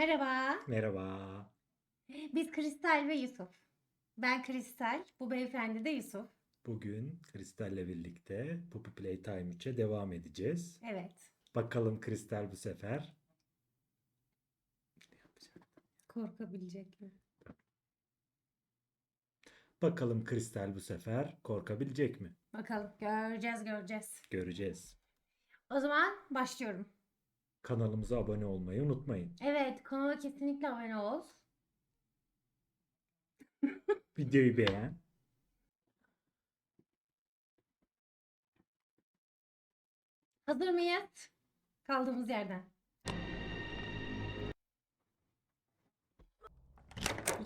Merhaba. Merhaba. Biz Kristal ve Yusuf. Ben Kristal, bu beyefendi de Yusuf. Bugün Kristal'le birlikte Puppy Playtime 3'e devam edeceğiz. Evet. Bakalım Kristal bu sefer ne yapacak? Korkabilecek mi? Bakalım Kristal bu sefer korkabilecek mi? Bakalım. Göreceğiz, göreceğiz. Göreceğiz. O zaman başlıyorum. Kanalımıza abone olmayı unutmayın. Evet, kanala kesinlikle abone ol. Videoyu beğen. Hazır mıyız? Kaldığımız yerden.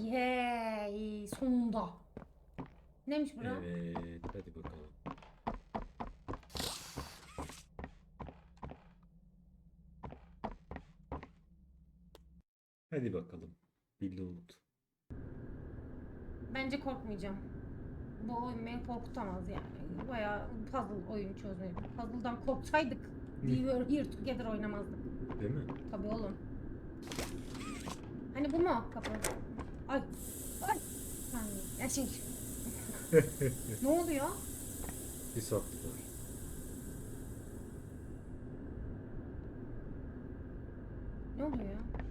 Yay! Sonunda. Neymiş bura? Evet, hadi bakalım. Hadi bakalım. Bir loot. Bence korkmayacağım. Bu oyun beni korkutamaz yani. Bayağı puzzle oyun çözmeyi. Puzzle'dan korksaydık We Were Here Together oynamazdık. Değil mi? Tabii oğlum. Hani bu mu kapı? Ay. Ay. Saniye. Ya şey. ne oluyor? Bir saklı var. Ne oluyor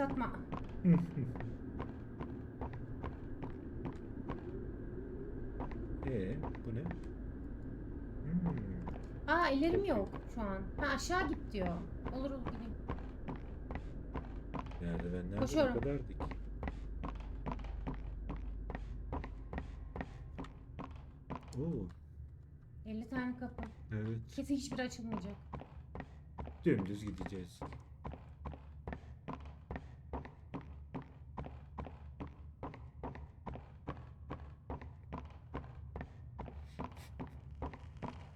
ya? Sis atma. Ee, bu ne? Hmm. Aa ellerim yok şu an. Ha aşağı git diyor. Olur olur gideyim. Merdivenler de Koşuyorum. kadar dik. Oo, 50 tane kapı. evet. Kesin hiçbiri açılmayacak. Dümdüz gideceğiz.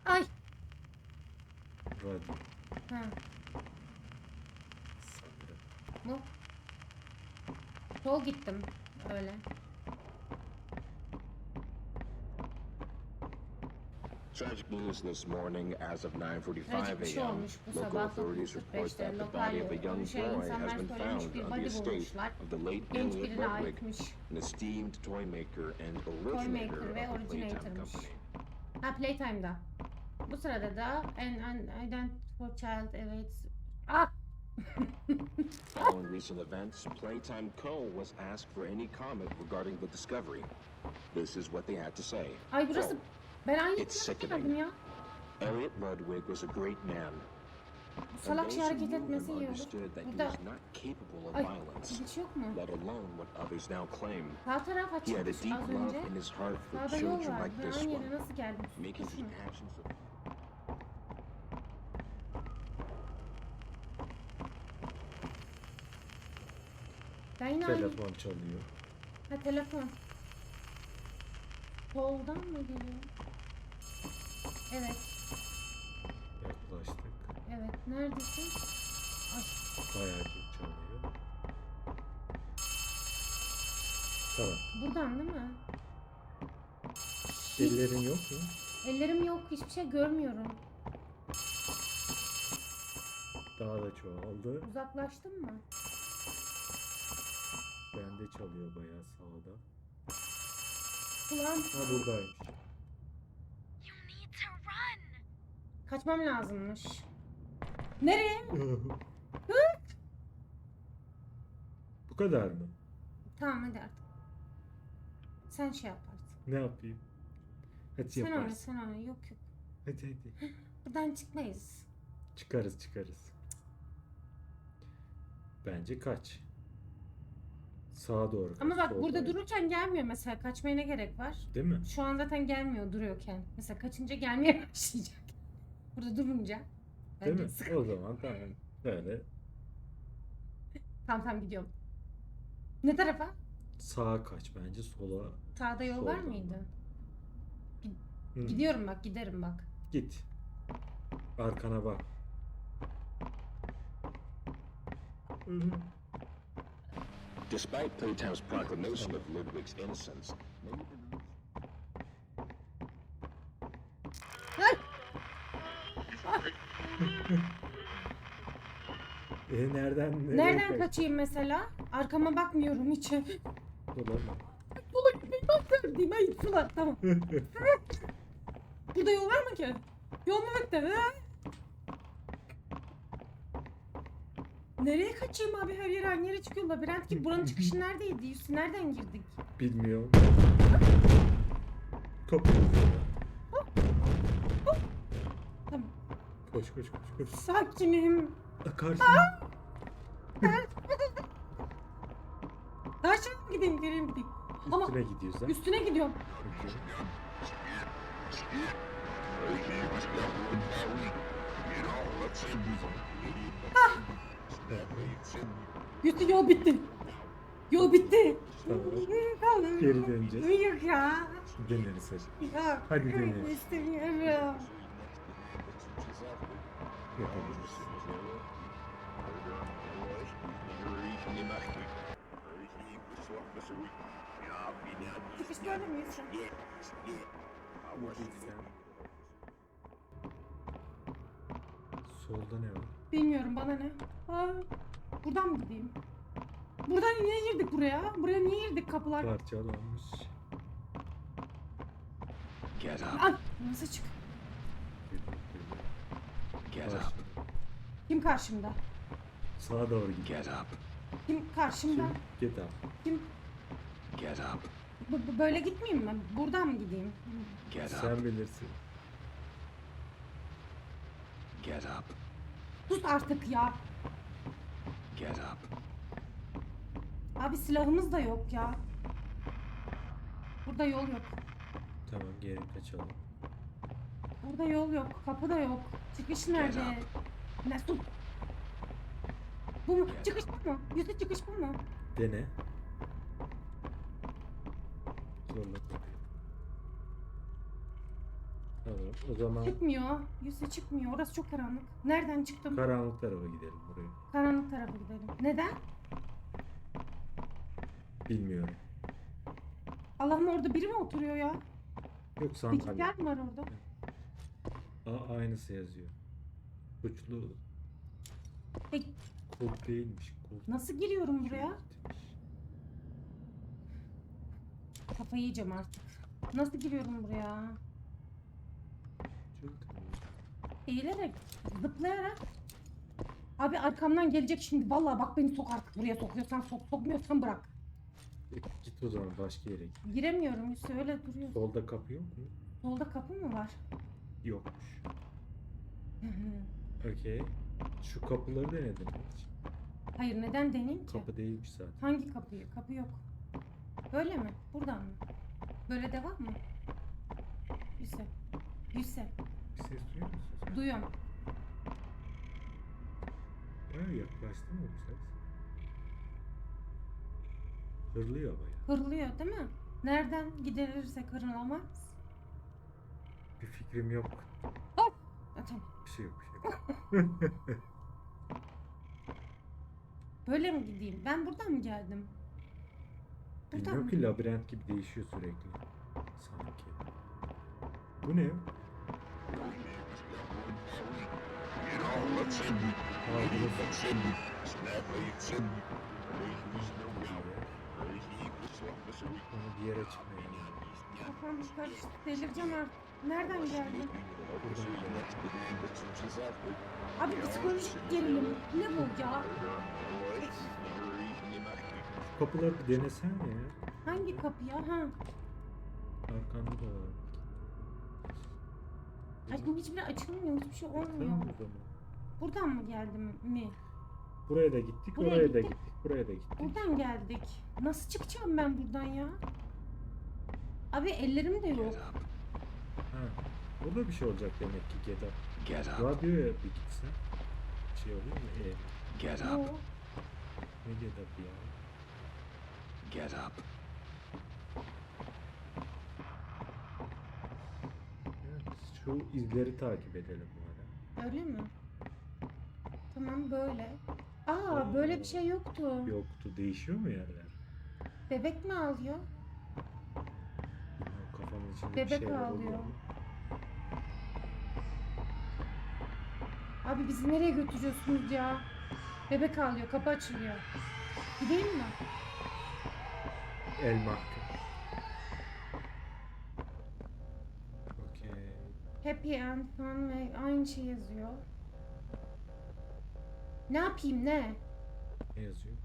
Ay. Radyo Ha. Bu. Sol gittim. Öyle. Tragic news this morning as of 9:45 Trajik bir şey a.m. Local authorities report 9.45'te. that the body of a young boy has been found on the estate of the late Elliot Ludwig, an esteemed toy maker and originator of the Playtime. Company. Ha Playtime'da. Bu sırada da an, an for Child evet. Ah! Following recent events, Playtime Co. was asked for any comment regarding the discovery. This is what they had to say. Ay burası Quote, ben aynı It's sickening. ya. Elliot Ludwig was a great man. Salak şey hareket etmesi iyi olur. Burada was not capable of ay hiç yok mu? let alone what others now claim. Sağ taraf He had a açılmış deep az love önce. in his heart for Sağda yol children var. like Ben this aynı yere nasıl geldim? making Ben yine aynı. Telefon çalıyor. Ha telefon. Soldan mı geliyor? Evet, Yaklaştık. evet. Neredesin? Bayağı çok çalıyor. Tamam. Buradan değil mi? Ellerin yok mu? Ellerim yok, hiçbir şey görmüyorum. Daha da çoğaldı. Uzaklaştın mı? Bende çalıyor bayağı sağda. Kulağım Ha buradaymış. kaçmam lazımmış. Nereye? Bu kadar mı? Tamam hadi artık. Sen şey yap artık. Ne yapayım? Hadi Sen yaparsın. sen oyna. Yok yok. Hadi hadi. Buradan çıkmayız. Çıkarız çıkarız. Bence kaç. Sağa doğru kaç. Ama bak sola burada doğru. dururken gelmiyor mesela. Kaçmaya ne gerek var? Değil mi? Şu an zaten gelmiyor duruyorken. Mesela kaçınca gelmeye başlayacak. Burada durunca. Değil mi? sıkıntı. O zaman tamam. Böyle Tamam tamam gidiyorum. Ne tarafa? sağa kaç bence sola. Sağda yol var Soldan. mıydı? Hı. Gidiyorum bak giderim bak. Git. Arkana bak. Hı hı. Despite Playtime's proclamation of Ludwig's innocence! E nereden nereye Nereden kaç- kaçayım mesela? Arkama bakmıyorum hiç. Dolanma. Sola gitmeyi ben sevdiğim. Hayır sola. Tamam. Burada yol var mı ki? Yol mu bitti? Ha? Nereye kaçayım abi? Her yer aynı yere çıkıyor. Labirent gibi. Buranın çıkışı neredeydi? Yusuf nereden girdik? Bilmiyorum. Kapı. Tamam. Koş koş koş koş. Sakinim. Karşına. Aşağı mı gideyim? Geriye mi gideyim? Ama Üstüne gidiyorsan. üstüne gidiyorum. Okey. Yusuf yol bitti. Yol bitti. Tamam. Geri döneceğiz. Yok ya. Deneriz hadi. Yok. Hadi deneyelim. İstemiyorum. Yapabiliriz. Çıkış Yusuf? Solda ne var? Bilmiyorum bana ne. Aa, buradan mı gideyim? Buradan niye girdik buraya? Buraya niye girdik kapılar? Parçalanmış. Get up. Ay nasıl çık? Get up. Kim karşımda? Sağa doğru git. Get up. Kim karşımda? Kim? Get up. Kim? Get up. Bu- böyle gitmeyeyim mi? Buradan mı gideyim? Get up. Sen bilirsin. Get up. Sus artık ya. Get up. Abi silahımız da yok ya. Burada yol yok. Tamam geri kaçalım. Burada yol yok. Kapı da yok. Çıkış nerede? Ne sus. Bu mu? Çıkış bu mu? Yüzü çıkış bu mu? Dene. Zorla kapıyı. Tamam o zaman Çıkmıyor. Yüzü çıkmıyor. Orası çok karanlık. Nereden çıktım? karanlık tarafa gidelim buraya. Karanlık tarafa gidelim. Neden? Bilmiyorum. Allah'ım orada biri mi oturuyor ya? Yok sandalye. Bilgisayar mı var orada? Aa, aynısı yazıyor. Suçlu E, kod değilmiş. Kod. nasıl giriyorum buraya? Kilitmiş. Kafayı yiyeceğim artık. Nasıl giriyorum buraya? Çok tamam. Eğilerek, zıplayarak. Abi arkamdan gelecek şimdi. Vallahi bak beni sok artık buraya sokuyorsan sok, sokmuyorsan bırak. E, Git o zaman başka yere git. Giremiyorum Yusuf öyle duruyor. Solda kapı yok mu? Solda kapı mı var? Yokmuş. Okey. Şu kapıları denedin mi hiç? Hayır neden deneyim ki? Kapı değilmiş zaten. Hangi kapıyı? Kapı yok. Böyle mi? Buradan mı? Böyle devam mı? Yusuf. Yusuf. Bir ses duyuyor musun sen? Duyuyorum. Bayağı yaklaştı mı bu ses? Hırlıyor bayağı. Hırlıyor değil mi? Nereden giderirsek hırlamaz. Bir fikrim yok. Ha, tamam. Bir şey yok bir şey yok. Böyle mi gideyim? Ben buradan mı geldim? Buradan Bilmiyorum mı? ki labirent gibi değişiyor sürekli. Sanki. Bu ne? Onu bir yere çıkmayalım. Kafam karıştı. Delireceğim artık. Nereden geldim? Abi psikolojik gerilim. Ne bu ya? Kapıları bir denesene ya. Hangi kapı ya? Ha. Arkanda da var. Açım hiçbiri açılmıyor. Hiçbir şey olmuyor. Tamam o zaman. Buradan mı geldim mi? Buraya da gittik, Buraya oraya da gittik. gittik, buraya da gittik. Buradan geldik. Nasıl çıkacağım ben buradan ya? Abi ellerim de yok. Get up. Ha. Burada bir şey olacak demek ki Geda. Get up. Radyoya bir gitsen. Şey oluyor mu? E, Get up. ne Geda ya? Get up. Evet, Şu izleri takip edelim bari. Öyle mi? Tamam böyle. Aa böyle bir şey yoktu. Yoktu. Değişiyor mu yerler? Bebek mi ağlıyor? Bilmiyorum, Kafamın içinde Bebek bir şeyler ağlıyor. oluyor. Abi bizi nereye götürüyorsunuz ya? Bebek ağlıyor. Kapı açılıyor. Gideyim mi? El mahkum. Happy and fun ve aynı şey yazıyor. Ne yapayım ne? Ne yazıyor?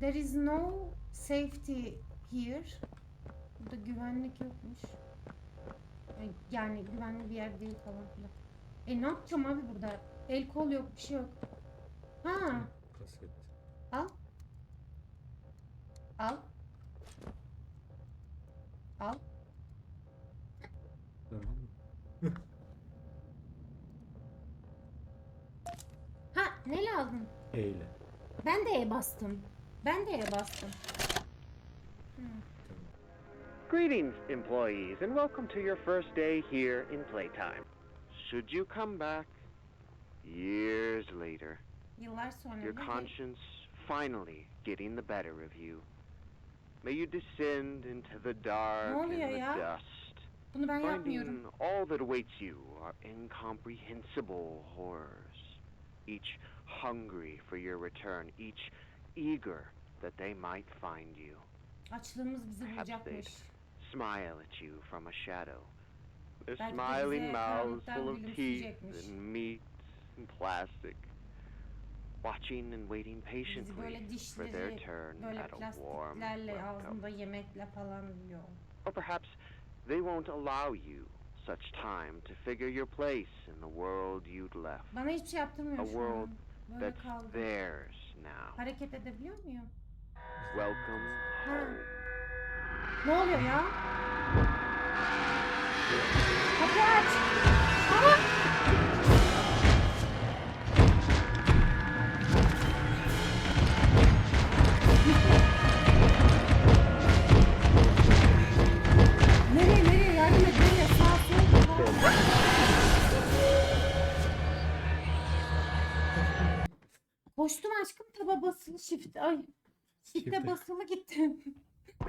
There is no safety here. Burada güvenlik yokmuş. Ay, Yani güvenli bir yer değil falan filan. E ne yapacağım abi burada? El kol yok bir şey yok. Ha Kaset. al. Al. Al. Ne lazım? Eyle. Ben de E bastım. Ben de E bastım. Hmm. Greetings, employees, and welcome to your first day here in playtime. Should you come back years later, Yıllar sonra. your ne- conscience finally getting the better of you, may you descend into the dark and oluyor the ya? dust, Bunu ben yapmıyorum. finding all that awaits you are incomprehensible horrors, each hungry for your return, each eager that they might find you. Açlığımız bizi Perhaps bulacakmış. smile at you from a shadow. Their Belki de smiling mouths karanlıktan full of teeth gülümseyecekmiş. and meat and plastic, watching and waiting Bizi patiently böyle for their dişleri turn böyle at a warm plastiklerle welcome. ağzında yemekle falan yiyor. Or perhaps they won't allow you such time to figure your place in the world you'd left. Bana hiçbir şey yaptırmıyor A şu world an. Böyle That's kaldı. theirs now. Hareket edebiliyor muyum? Welcome Ha. home. Ne oluyor ya? Kapıyı aç. Aa! Koştum aşkım taba basılı shift ay shift'e Shift'e. basılı gittim.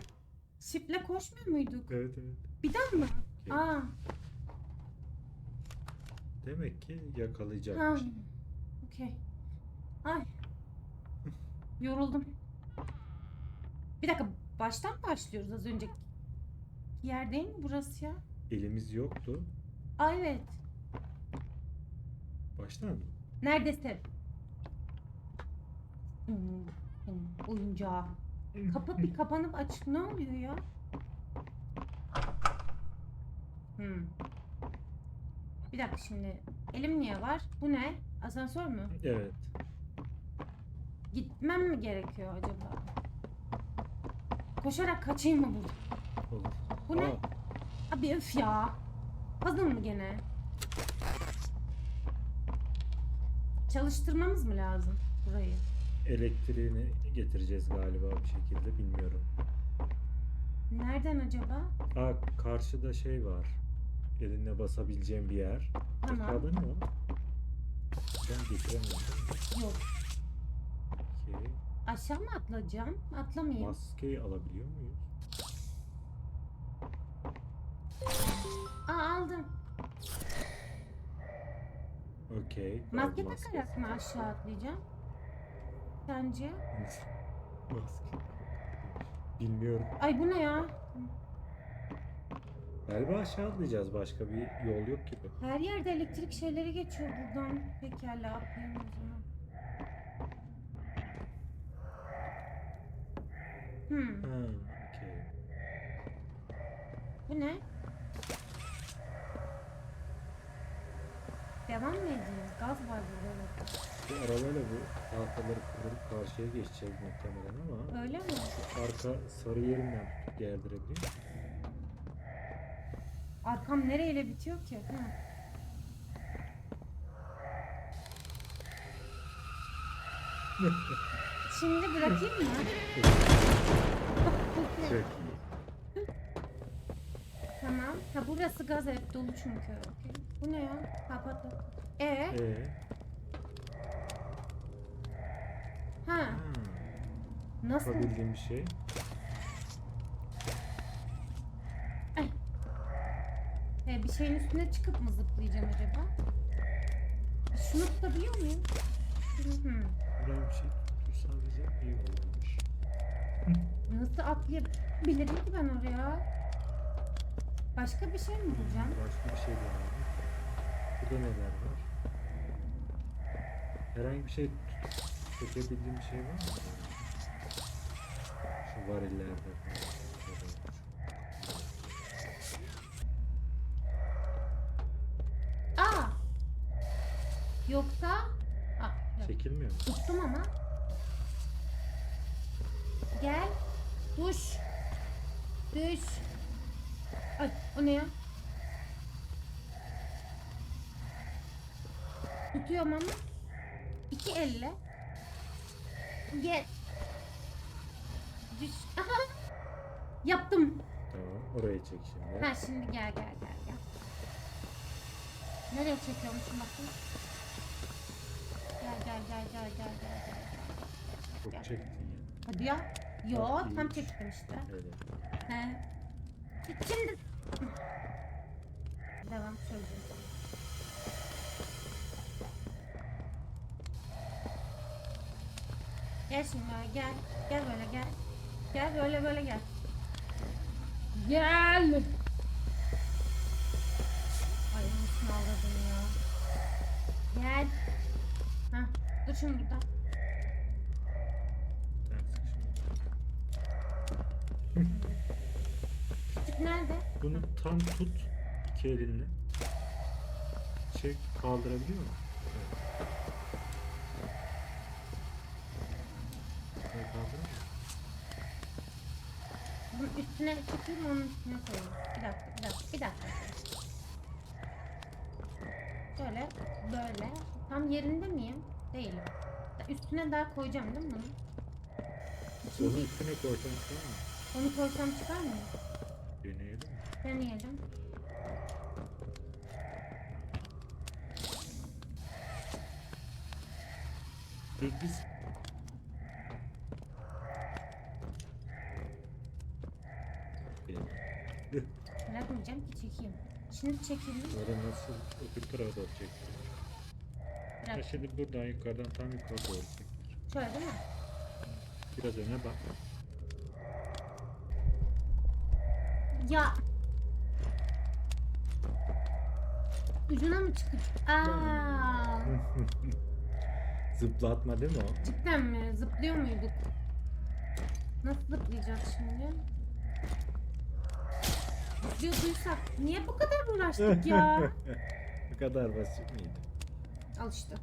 Shift'le koşmuyor muyduk? Evet evet. Bir daha mı? Okey. Aa, Demek ki ha. yakalayacakmış. Okey. Ay. Yoruldum. Bir dakika baştan başlıyoruz az önceki yer değil mi burası ya? Elimiz yoktu. Aa evet. Baştan mı? Neredesin? Hmm, hmm, oyuncağı. Kapı bir kapanıp açık ne oluyor ya? Hmm. Bir dakika şimdi. Elim niye var? Bu ne? Asansör mü? Evet. Gitmem mi gerekiyor acaba? Koşarak kaçayım mı burada? Olur. Bu ne? Aa, Abi öf ya. Puzzle mı gene? Çalıştırmamız mı lazım burayı? Elektriğini getireceğiz galiba bir şekilde bilmiyorum. Nereden acaba? Aa karşıda şey var. Elinle basabileceğim bir yer. Tamam. Yukarıda ne? Ben getiremiyorum? Yok. Okey. Aşağı mı atlayacağım? Atlamayayım. Maskeyi alabiliyor muyuz? Aa aldım. Okey. Maske takarak mı aşağı atlayacağım? Sence? Maske. Bilmiyorum. Ay bu ne ya? Galiba aşağı atlayacağız. Başka bir yol yok gibi. Her yerde elektrik şeyleri geçiyor buradan. Pekala atlayayım o zaman. Hmm. Ha, okey. Bu ne? Devam mı edeceğiz? Gaz var burada evet. Bu arabayla bu tahtaları kırıp karşıya geçeceğiz muhtemelen ama Öyle mi? arka sarı yerinden tutup gerdirebiliyor musun? Arkam nereyle bitiyor ki? Hı. Şimdi bırakayım mı? Çok iyi. tamam. Ha burası gaz hep dolu çünkü. Okey. Bu ne ya? Ha E Ee, ha ha, nasıl? yapabildiğim bir şey. E, bir şeyin üstüne çıkıp mı zıplayacağım acaba? Şunu tutabiliyor muyum? Şunu. Buraya bir şey bize iyi olurmuş. Nasıl atlayabilirim ki ben oraya? Başka bir şey mi bulacağım? Başka bir şey deneyelim. Burada neler var? Herhangi bir şey çekebildiğim bir şey var mı? Şu varillerde. Aa! Yoksa... Aa, yok. Çekilmiyor mu? Tuttum ama. Gel. Duş. Düş. Ay o ne ya? Tutuyorum ama. İki elle. Gel. Düş. Aha. Yaptım. Tamam. Oraya çek şimdi. Ha şimdi gel gel gel gel. Nereye çekiyormuşum bakayım. Gel gel gel gel gel gel gel. Çok Gel. çektin ya. Hadi ya. Yo Bak, tam iyiymiş. çektim işte. Öyle. He. Şimdi devam söyleyeceğim. Gel şimdi böyle, gel. Gel böyle gel. Gel böyle böyle gel. Gel. Ay nasıl ağladım ya. Gel. Ha, dur şimdi burada. Ters şimdi. Küçük nerede? Bunu tam tut iki elinle. Çek kaldırabiliyor musun? Evet. Şöyle kaldıramıyor musun? Bunun üstüne çekeyim onun üstüne koyayım. Bir dakika, bir dakika, bir dakika. Böyle, böyle. Tam yerinde miyim? Değilim. Üstüne daha koyacağım değil mi bunu? Onun üstüne koysam çıkar mı? onu koysam çıkar mı? Deneyelim? Deneyelim. Dur biz. Benim. Bırakmayacağım ki çekeyim. Şimdi çekeyim. Orada nasıl öbür tarafa doğru çektir. Ha Bırak. şimdi buradan yukarıdan tam yukarı doğru çektir. Şöyle değil mi? Biraz öne bak. Ya. Ucuna mı çıkıyor? Aa, Zıplatma değil mi o? cidden mi? Zıplıyor muyduk? Nasıl zıplayacağız şimdi? Zıplıyorduysak niye bu kadar uğraştık ya? Bu kadar basit miydi? Al işte.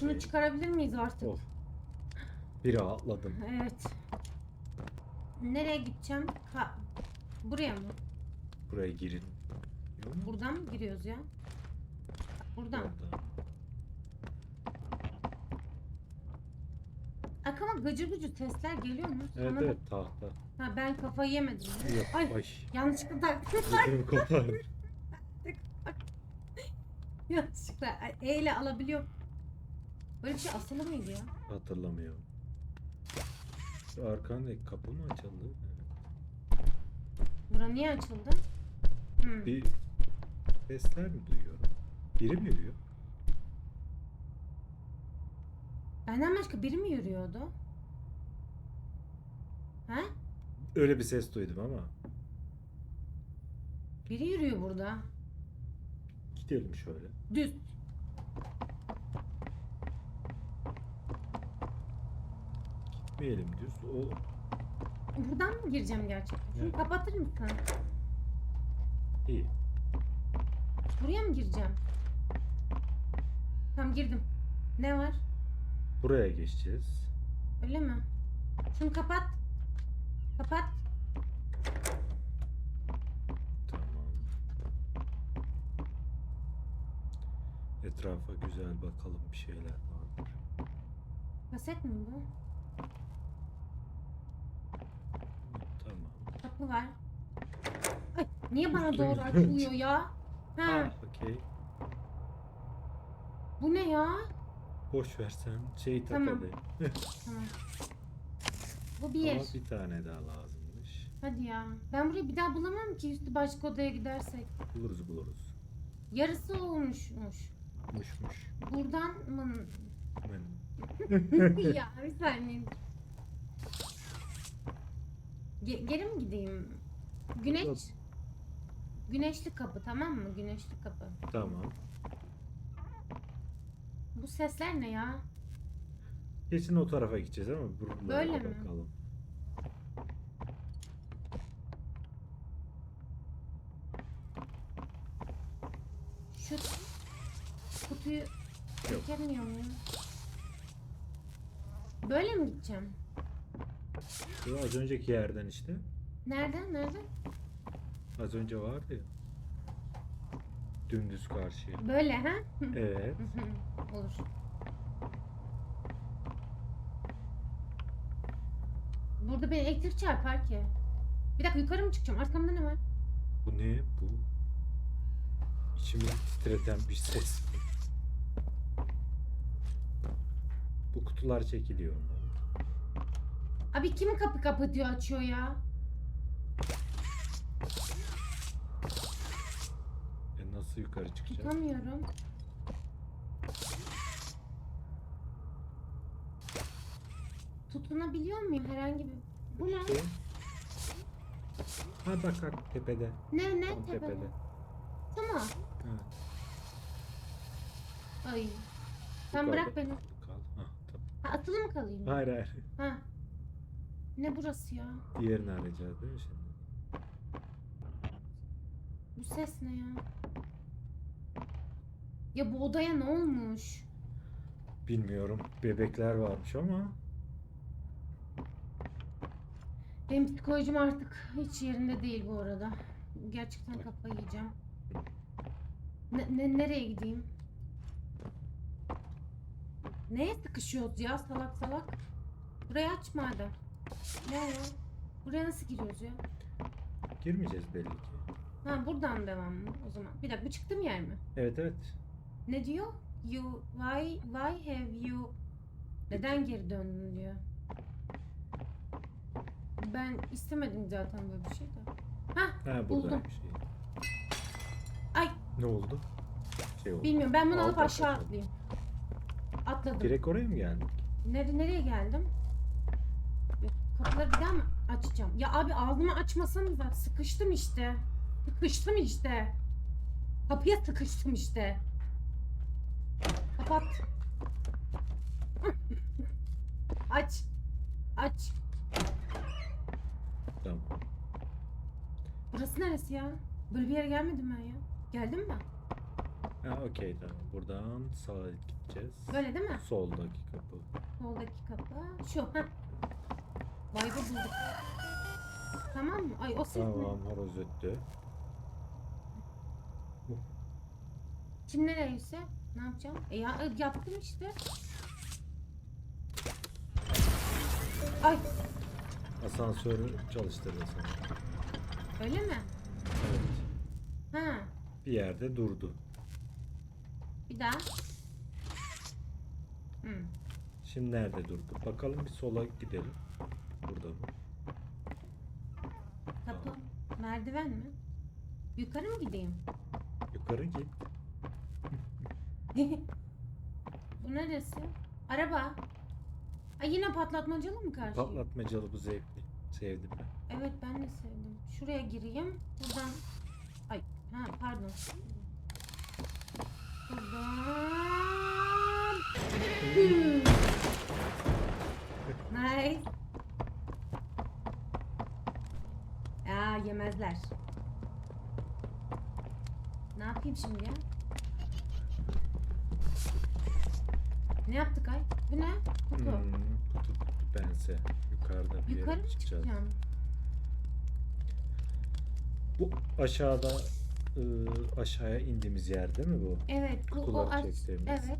Şunu çıkarabilir miyiz artık? Of. Bir rahatladım. Evet. Nereye gideceğim? Ka- Buraya mı? Buraya girin. Buradan mı giriyoruz ya? Buradan. Orada. Aklıma gıcır gıcır sesler geliyor mu? Evet evet tahta. Ha, ben kafayı yemedim. Yok. Ay Ay. yanlışlıkla taktım. Ödüm yanlışlıkla. Ay, E ile alabiliyorum. Böyle bir şey asılı mıydı ya? Hatırlamıyorum. Şu arkandaki kapı mı açıldı? Bura niye açıldı? Hmm. Bir sesler mi duyuyorum? Biri mi yürüyor? Benden başka biri mi yürüyordu? Ha? Öyle bir ses duydum ama. Biri yürüyor burada. Gidelim şöyle. Düz. Gitmeyelim düz. O Buradan mı gireceğim gerçekten? Şunu Evet. kapatır mısın? iyi. Buraya mı gireceğim? Tamam girdim. Ne var? Buraya geçeceğiz. Öyle mi? Şunu kapat. Kapat. Tamam. Etrafa güzel bakalım bir şeyler vardır. Kaset mi bu? Tamam. Kapı var. Ay, niye bana Üstüne doğru açılıyor ya? Ha, Ah, okey. bu ne ya? Boş versen şey Tamam. takalım. Tamam. Bu bir. Ama bir tane daha lazımmış. Hadi ya. Ben burayı bir daha bulamam ki üstü başka odaya gidersek. Buluruz buluruz. Yarısı olmuşmuş. Muşmuş. Buradan mı? Hemen ya bir saniye. Ge- geri mi gideyim? Güneş. Yok. Güneşli kapı tamam mı? Güneşli kapı. Tamam. Bu sesler ne ya? Kesin o tarafa gideceğiz ama buralara Böyle mi? bakalım. Şu kutuyu çekemiyor muyum? Böyle mi gideceğim? Bu az önceki yerden işte. Nereden? Nereden? Az önce vardı ya. Dümdüz karşıya. Böyle ha? Evet. Olur. Burada beni elektrik çarpar ki. Bir dakika yukarı mı çıkacağım? Arkamda ne var? Bu ne? Bu içimi titreten bir ses. Bu kutular çekiliyor. Abi kim kapı kapatıyor açıyor ya? E nasıl yukarı çıkacağız? Tutamıyorum. Tutunabiliyor muyum herhangi bir? Bu ne? Şey. Ha bak bak tepede. Ne ne Tam tepede? tepede. Tamam. Evet. Ay. Sen Yukarıda bırak beni. Kal. Ha, tamam. Ha, atılı mı kalayım? Hayır hayır. Ha. Ne burası ya? Diğerini arayacağız değil mi şimdi? Bu ses ne ya? Ya bu odaya ne olmuş? Bilmiyorum. Bebekler varmış ama Benim psikolojim artık hiç yerinde değil bu arada. Gerçekten kafayı yiyeceğim. Ne, ne- nereye gideyim? Neye sıkışıyoruz ya salak salak? Burayı aç madem. Ne o? Buraya nasıl giriyoruz ya? girmeyeceğiz belli ki. Ha buradan devam mı o zaman? Bir dakika bu çıktığım yer mi? Evet evet. Ne diyor? You why why have you neden geri döndün diyor. Ben istemedim zaten böyle bir şey de. Ha Ha buldum. buradaymış. iyi. Ay Ne oldu? Şey oldu. bilmiyorum ben bunu alıp Aldı, aşağı atlayayım. Atladım. Direkt oraya mı geldik? Nere, nereye geldim? Yok, kapıları bir daha mı açacağım? Ya abi ağzımı açmasanız da sıkıştım işte. Sıkıştım işte. Kapıya sıkıştım işte. Kapat. Aç. Aç. Tamam. Burası neresi ya? Böyle bir yere gelmedim ben ya. Geldim mi? Ha okey tamam. Buradan sağa gideceğiz. Böyle değil mi? Soldaki kapı. Soldaki kapı. Şu. Heh. Vibe'ı bulduk. Tamam mı? Ay o ses ne? Tamam horoz öttü. Şimdi nereyse ne yapacağım? E ya e, yaptım işte. Ay Asansörü çalıştırdı sana. öyle mi? Evet. Ha Bir yerde durdu. bir daha. Hı. Şimdi nerede durdu? Bakalım bir sola gidelim. Burada mı? Kapı. Merdiven mi? Yukarı mı gideyim? Yukarı git. Bu neresi? Araba. Ay yine patlatmacalı mı karşı? Patlatmacalı bu zevkli. Sevdim ben. Evet ben de sevdim. Şuraya gireyim. Buradan. Ay ha pardon. Buradan. Nice. Ya yemezler. Ne yapayım şimdi ya? Ne yaptık ay? Bu ne? Kutu. Hmm, kutu pense. Yukarıda bir Yukarı yere mı çıkacağız. çıkacağım? Bu aşağıda ıı, aşağıya indiğimiz yer değil mi bu? Evet. Bu, o Kutuları aç- çektiğimiz. Evet.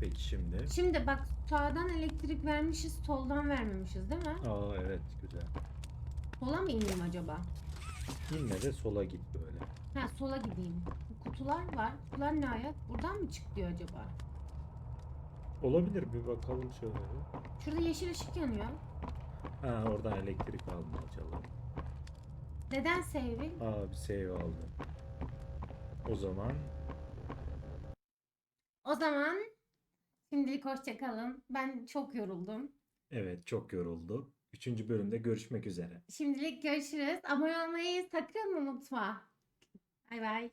Peki şimdi. Şimdi bak sağdan elektrik vermişiz, soldan vermemişiz değil mi? Aa evet güzel. Sola mı ineyim acaba? İnme de sola git böyle. Ha sola gideyim. Bu kutular var. Kutular ne ayak? Buradan mı çıkıyor acaba? Olabilir bir bakalım şöyle. Şurada yeşil ışık yanıyor. Ha oradan elektrik almayacağım. Neden save? Aa bir save aldım. O zaman O zaman Şimdilik hoşça kalın. Ben çok yoruldum. Evet çok yoruldu. Üçüncü bölümde görüşmek üzere. Şimdilik görüşürüz. Abone olmayı sakın unutma. Bay bay.